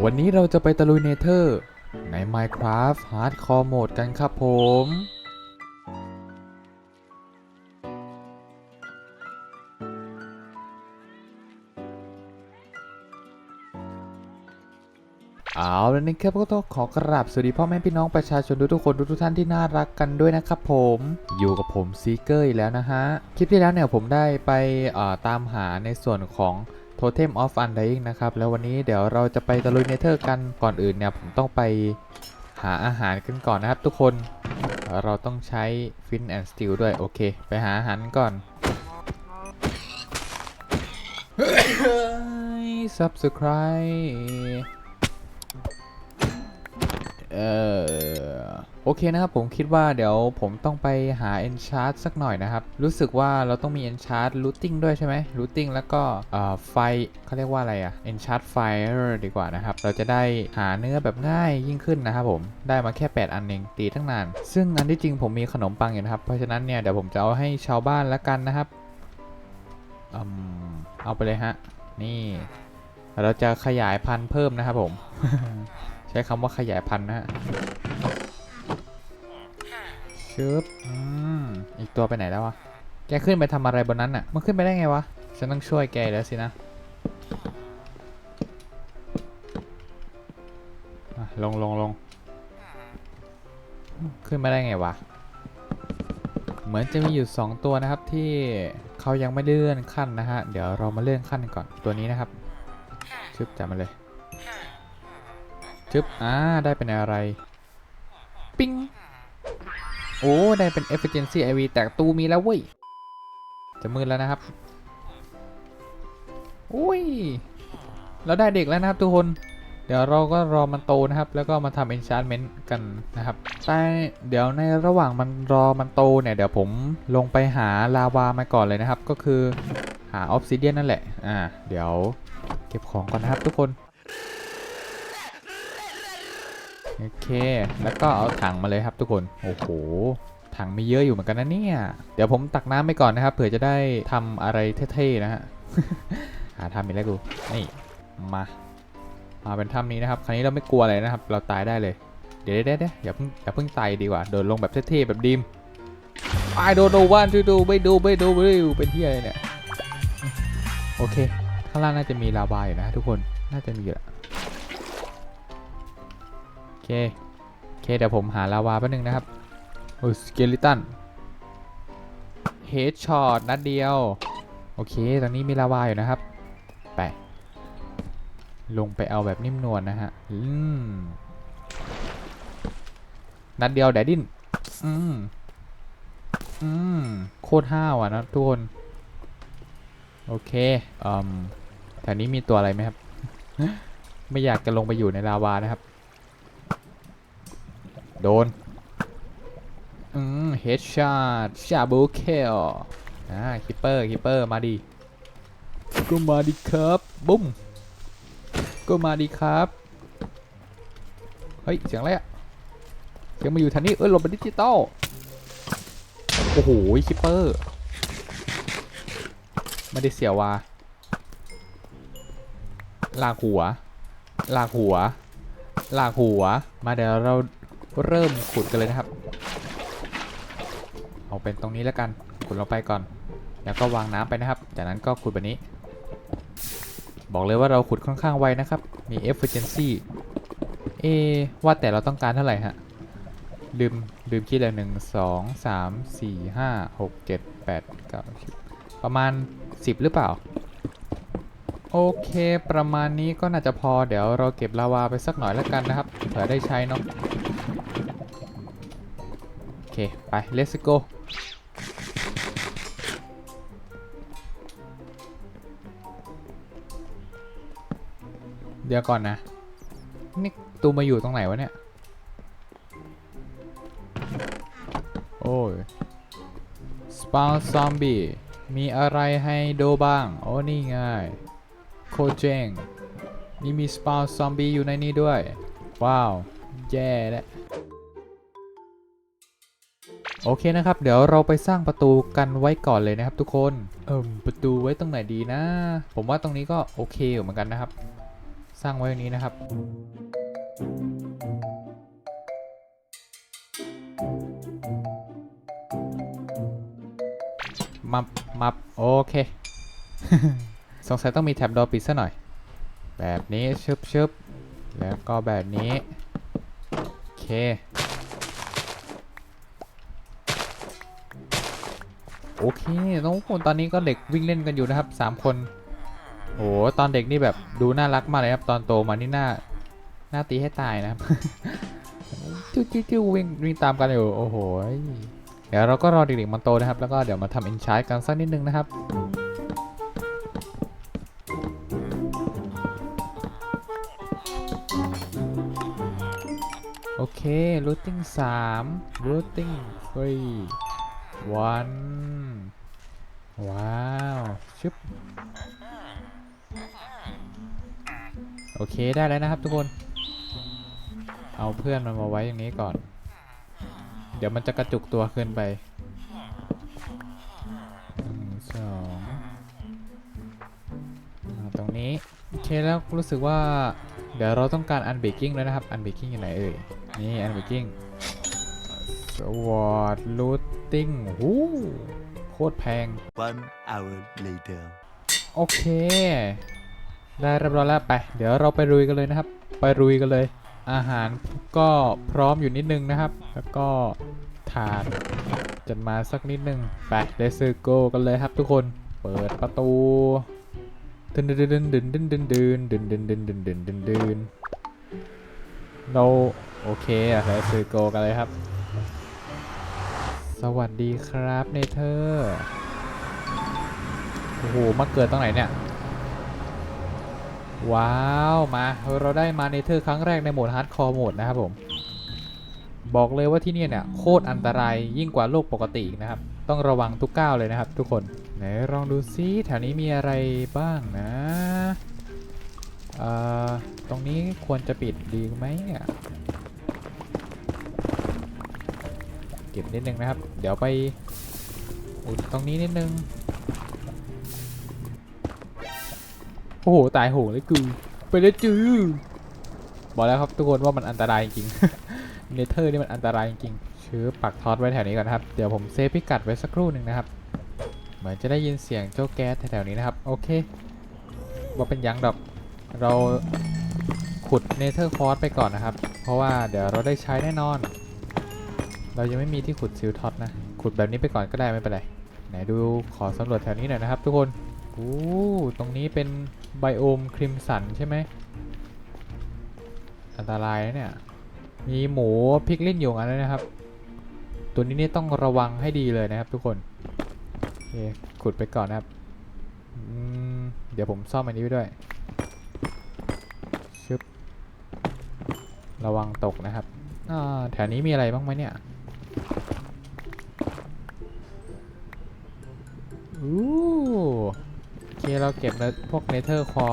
วันนี้เราจะไปตะลุยเนเธอร์ ใน Minecraft Hardcore Mode กันครับผม เอาแล้วนี่ครับก็ต้องขอกราบสวัสดีพ่อแม่พี่น้องประชาชนทุกๆคนทุกๆท่านที่น่ารักกันด้วยนะครับผมอยู่กับผมซีเกอร์อีกแล้วนะฮะ คลิปที่แล้วเนี่ยผมได้ไปตามหาในส่วนของ Totem of Undying นะครับ แล้ววันนี้เดี๋ยวเราจะไปตะลุยเนเธอร์กันก่อนอื่นเนี่ยผมต้องไปหาอาหารกันก่อนนะครับทุกคนเราต้องใช้ Fin and Steel ด้วย โอเค ไปหาอาหารก่อน Subscribe เออ โอเคนะครับผมคิดว่าเดี๋ยวผมต้องไปหา enchant สักหน่อยนะครับ รู้สึกว่าเราต้องมี enchant looting ด้วยใช่ไหม looting แล้วก็ไฟเขาเรียกว่าอะไรอะ enchant fire ดีกว่านะครับ เราจะได้หาเนื้อแบบง่ายยิ่งขึ้นนะครับผมได้มาแค่ 8 อันเองตีตั้งนาน ซึ่งอันที่จริงผมมีขนมปังอยู่นะครับ เพราะฉะนั้นเนี่ยเดี๋ยวผมจะเอาให้ชาวบ้านละกันนะครับเอาไปเลยฮะนี่เราจะขยายพันธุ์เพิ่มนะครับผม ใช้คำว่าขยายพันธุ์นะฮะ ชึบอืมอีกตัวไปไหนแล้ววะ แกขึ้นไปทำอะไรบนนั้นน่ะ มันขึ้นไปได้ไงวะ ฉันต้องช่วยแกแล้วสินะลงลงลงขึ้นมาได้ไงวะ เหมือนจะมีอยู่ 2 ตัวนะครับที่เขายังไม่ได้เลื่อนขั้นนะฮะ เดี๋ยวเรามาเลื่อนขั้นก่อนตัวนี้นะครับ ชึบจับมาเลย ชึบ อ่า ได้เป็นอะไร ปิ้ง โอ้ ได้เป็น efficiency IV แตกตูมีแล้วเว้ย จะมืดแล้วนะครับ อุ้ย เราได้เด็กแล้วนะครับทุกคน เดี๋ยวเราก็รอมันโตนะครับ แล้วก็มาทำ enchantment กันนะครับ แต่เดี๋ยวในระหว่างมันรอมันโตเนี่ย เดี๋ยวผมลงไปหาลาวามาก่อนเลยนะครับ ก็คือหา obsidian นั่นแหละ อ่า เดี๋ยวเก็บของก่อนนะครับทุกคน โอเค แล้วก็เอาถังมาเลยครับทุกคน โอ้โห ถังมีเยอะอยู่เหมือนกันนะเนี่ย เดี๋ยวผมตักน้ำไปก่อนนะครับ เผื่อจะได้ทำอะไรเท่ๆนะฮะ หาทำอีกแล้วกู นี่ มา มาเป็นถ้ำนี้นะครับ คราวนี้เราไม่กลัวอะไรนะครับ เราตายได้เลย เดี๋ยวเดี๋ยวเดี๋ยวอย่าเพิ่งอย่าเพิ่งตายดีกว่าโดนลงแบบเท่ๆแบบดีม I don't know what to do ไม่ดูไม่ดูไม่ดูเป็นที่อะไรเนี่ย โอเค ข้างล่างน่าจะมีลาวาอยู่นะทุกคน น่าจะมีอยู่แหละ เคโอเคเดี๋ยวผมหาลาวาแป๊บนึงนะครับโอ้สเกลิตันเฮดช็อตนัดเดียว โอเคตรงนี้มีลาวาอยู่นะครับ ไป ลงไปเอาแบบนิ่มนวลนะฮะ อืม นัดเดียวแดดดินอืม อืม โคตรห้าวอะนะทุกคน โอเคอืมแถวนี้มีตัวอะไรไหมครับ ไม่อยากจะลงไปอยู่ในลาวานะครับ โดน อืมเฮดช็อตชาบูเคลอ่าคิปเปอร์คิปเปอร์มาดิก็มาดิครับ บุ้มก็มาดิครับ เฮ้ย เสียงอะไรอะเสียงมาอยู่ทางนี้ เอ้ยหลบเป็นดิจิตอล โอ้โหคิปเปอร์ ไม่ได้เสียววาลากหัว ลากหัว ลากหัว มาเดี๋ยวเรา เริ่มขุดกันเลยนะครับ เอาเป็นตรงนี้แล้วกัน ขุดลงไปก่อน แล้วก็วางน้ำไปนะครับ จากนั้นก็ขุดแบบนี้ บอกเลยว่าเราขุดค่อนข้างไวนะครับ มี efficiency เอว่าแต่เราต้องการเท่าไหร่ฮะลืมลืมคิดเลยหนึ่งสองสามสี่ห้าหกเจ็ดแปดเก้าสิบประมาณ10หรือเปล่า โอเค ประมาณนี้ก็น่าจะพอเดี๋ยวเราเก็บลาวาไปสักหน่อยแล้วกันนะครับเผื่อได้ใช้เนาะ เค ไป let's go เดี๋ยวก่อนนะ นี่ตูมาอยู่ตรงไหนวะเนี่ย โอ้ย spawn zombie มีอะไรให้ดูบ้าง โอ้ นี่ไงโคเจงนี่มี spawn zombie อยู่ในนี้ด้วย ว้าว แย่แล้ว โอเคนะครับ เดี๋ยวเราไปสร้างประตูกันไว้ก่อนเลยนะครับทุกคนเอิ่มประตูไว้ตรงไหนดีนะ ผมว่าตรงนี้ก็โอเคอยู่เหมือนกันนะครับ สร้างไว้อย่างนี้นะครับมับมับโอเค สงสัยต้องมีแท็บดอปิดซะหน่อย แบบนี้ชึบชึบแล้วก็แบบนี้ โอเค โอเคน้องคนตอนนี้ก็เด็กวิ่งเล่นกันอยู่นะครับ 3 คนโอ้ตอนเด็กนี่แบบดูน่ารักมากเลยครับ ตอนโตมานี่น่าหน้าตีให้ตายนะครับจิ้วจิ้ววิ่งวิ่งตามกันอยู่โอ้โหเดี๋ยวเราก็รอเด็กๆมันโตนะครับ แล้วก็เดี๋ยวมาทำอินชาร์กันสักนิดนึงนะครับโอเค routing 3 routing 3 one ว้าว ชึบ โอเคได้แล้วนะครับทุกคน เอาเพื่อนมันมาไว้อย่างนี้ก่อน เดี๋ยวมันจะกระจุกตัวขึ้นไปหนึ่งสองตรงนี้ โอเคแล้วรู้สึกว่า เดี๋ยวเราต้องการอันเบกกิ้งแล้วนะครับ อันเบกกิ้งอยู่ไหนเอ่ย นี่อันเบกกิ้งสวอตลูต ติ้งหูโคตรแพง One hour later. โอเค ได้เรียบร้อยแล้วไป เดี๋ยวเราไปรุยกันเลยนะครับ ไปรุยกันเลย อาหารก็พร้อมอยู่นิดนึงนะครับ แล้วก็ทานจัดมาสักนิดนึง ไปเลสโกกันเลยครับทุกคน เปิดประตูดึนดึนดึนดึนดึนดึนดึนดึนดึนดึนดึนดึนดึนดึนเราโอเคอะเลสโกกันเลยครับ สวัสดีครับเนเธอร์ โอ้โห มาเกิดตรงไหนเนี่ย ว้าว มา เราได้มาเนเธอร์ครั้งแรกในโหมดฮาร์ดคอร์โหมดนะครับผม บอกเลยว่าที่นี่เนี่ย โคตรอันตรายยิ่งกว่าโลกปกติอีกนะครับ ต้องระวังทุกก้าวเลยนะครับทุกคน ไหนลองดูซิแถวนี้มีอะไรบ้างนะ เอ่อ ตรงนี้ควรจะปิดดีไหมเนี่ย เก็บนิดนึงนะครับ เดี๋ยวไปอุดตรงนี้นิดนึง โอ้โห ตายโหงเลยกู ไปเลยจื้อบอกแล้วครับทุกคนว่ามันอันตรายจริงเนเธอร์นี่มันอันตรายจริงชื้อปักทอตไว้แถวนี้ก่อนนครับ เดี๋ยวผมเซฟพิกัดไว้สักครู่หนึ่งนะครับ เหมือนจะได้ยินเสียงเจ้าแก๊สแถวๆนี้นะครับ โอเคว่าเป็นยังดอก เราขุดเนเธอร์คอร์สไปก่อนนะครับ เพราะว่าเดี๋ยวเราได้ใช้แน่นอน เรายังไม่มีที่ขุดซิลท็อตนะ ขุดแบบนี้ไปก่อนก็ได้ไม่เป็นไร ไหนดูขอสำรวจแถวนี้หน่อยนะครับทุกคนโอ้ตรงนี้เป็นไบโอมคริมสันใช่ไหม อันตรายนะเนี่ย มีหมูพิกลินอยู่อันนั้นนะครับ ตัวนี้นี่ต้องระวังให้ดีเลยนะครับทุกคนโอเคขุดไปก่อนนะครับ เดี๋ยวผมซ่อมอันนี้ไว้ด้วยชึบระวังตกนะครับแถวนี้มีอะไรบ้างไหมเนี่ย อู้โอเคเราเก็บพวกเนเธอร์คอ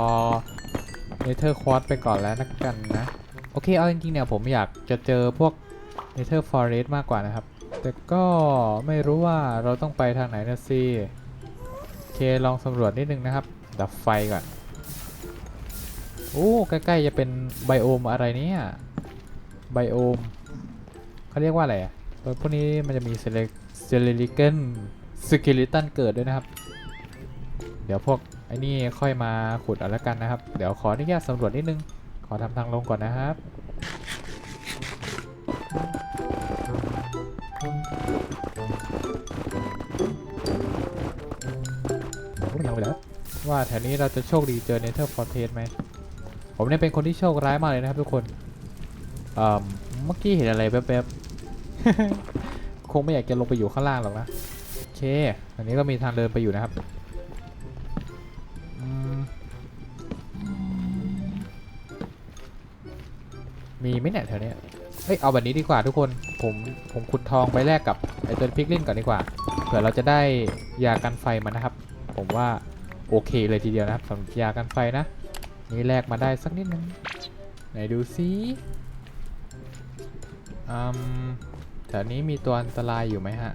เนเธอร์ควอตไปก่อนแล้วนักกันนะ โอเค เอาจริงๆเนี่ยผมอยากจะเจอพวกเนเธอร์ฟอเรสต์มากกว่านะครับ แต่ก็ไม่รู้ว่าเราต้องไปทางไหนนะสิโอเคลองสำรวจนิดนึงนะครับ ดับไฟก่อนโอ้ใกล้ๆจะเป็นไบโอมอะไรเนี่ยไบโอมเขาเรียกว่าอะไรอะพวกนี้มันจะมีเซเลเซเลลิเกน สกิลิตันเกิดด้วยนะครับ เดี๋ยวพวกไอ้นี่ค่อยมาขุดเอาละกันนะครับ เดี๋ยวขออนุญาตสำรวจนิดนึง ขอทำทางลงก่อนนะครับผมทำไปแล้วว่าแถวนี้เราจะโชคดีเจอเนเธอร์ฟอร์เทสไหม ผมเนี่ยเป็นคนที่โชคร้ายมากเลยนะครับทุกคน เอ่อ เมื่อกี้เห็นอะไรแป๊บๆ คงไม่อยากจะลงไปอยู่ข้างล่างหรอกนะ เคอันนี้ก็มีทางเดินไปอยู่นะครับมีไหมเนี่ยแถวเนี้ยเฮ้ย เอาแบบนี้ดีกว่าทุกคน ผม ผมขุดทองไปแลกกับไอตัวพิกลินก่อนดีกว่า เผื่อเราจะได้ยากันไฟมานะครับ ผมว่าโอเคเลยทีเดียวนะครับสำหรับยากันไฟนะ นี่แลกมาได้สักนิดนึง ไหนดูซิอืมแถวนี้มีตัวอันตรายอยู่ไหมฮะ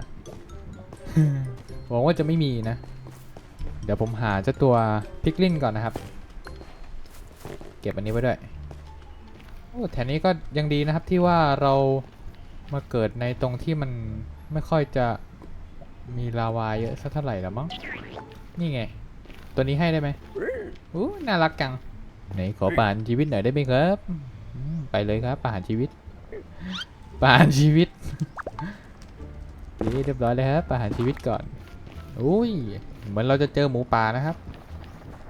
หวังว่าจะไม่มีนะ เดี๋ยวผมหาเจ้าตัวพิกลินก่อนนะครับ เก็บอันนี้ไว้ด้วย โอ้แถวนี้ก็ยังดีนะครับที่ว่าเรามาเกิดในตรงที่มันไม่ค่อยจะมีลาวาเยอะสักเท่าไหร่แล้วมั้ง นี่ไง ตัวนี้ให้ได้ไหมอู้น่ารักจัง ไหนขอประหารชีวิตหน่อยได้ไหมครับ ไปเลยครับประหารชีวิตประหารชีวิต เรียบร้อยเลยครับประหารชีวิตก่อนอุ้ยเหมือนเราจะเจอหมูป่านะครับ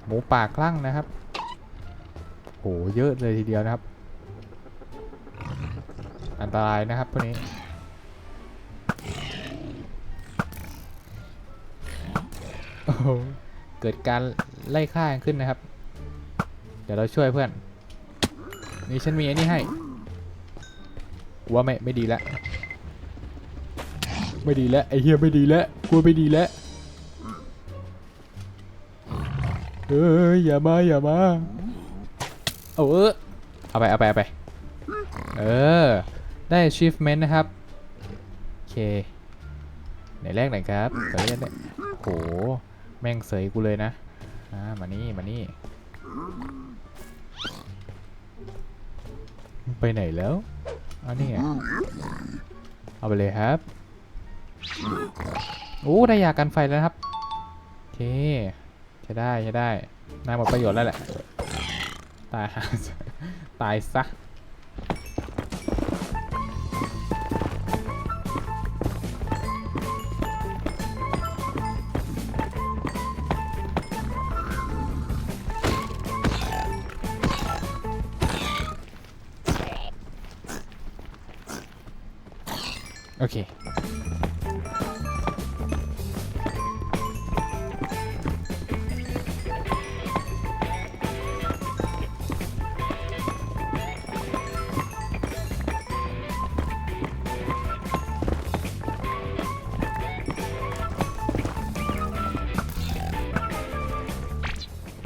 หมูป่าคลั่งนะครับโหเยอะเลยทีเดียวนะครับ อันตรายนะครับพวกนี้โอ้โเกิดการไล่ฆ่ากันขึ้นนะครับ เดี๋ยวเราช่วยเพื่อน นี่ฉันมีไอ้นี่ให้กูว่าไม่ไม่ดีแล้ว ไม่ดีแล้วไอ้เฮียไม่ดีแล้วกลัวไม่ดีแล้วเอ้ยอย่ามาอย่ามาเอาเออเอาไปเอาไปเอาไปเออได้ achievement นะครับโอเคไหนแรกไหนอยครับขออนุญาตได้โหแม่งเสยกูเลยนะอ่ามานี่มานี่ไปไหนแล้วอันนี้ไงเอาไปเลยครับ โอ้ได้ยากันไฟแล้วครับ โอเคใช้ได้ใช้ได้น่าหมดประโยชน์แล้วแหละ ตาย ตายซะ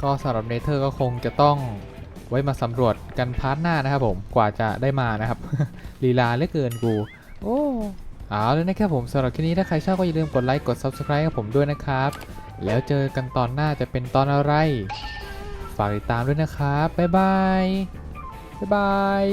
ก็สำหรับเนเธอร์ก็คงจะต้องไว้มาสำรวจกันพาร์ทหน้านะครับผมกว่าจะได้มานะครับ ลีลาเหลือเกินกู โอ้เอาแล้วนะครับผมสำหรับคลิปนี้ถ้าใครชอบก็อย่าลืมกดไลค์กด Subscribe กับผมด้วยนะครับ แล้วเจอกันตอนหน้าจะเป็นตอนอะไร ฝากติดตามด้วยนะครับ บ๊ายบาย บ๊ายบาย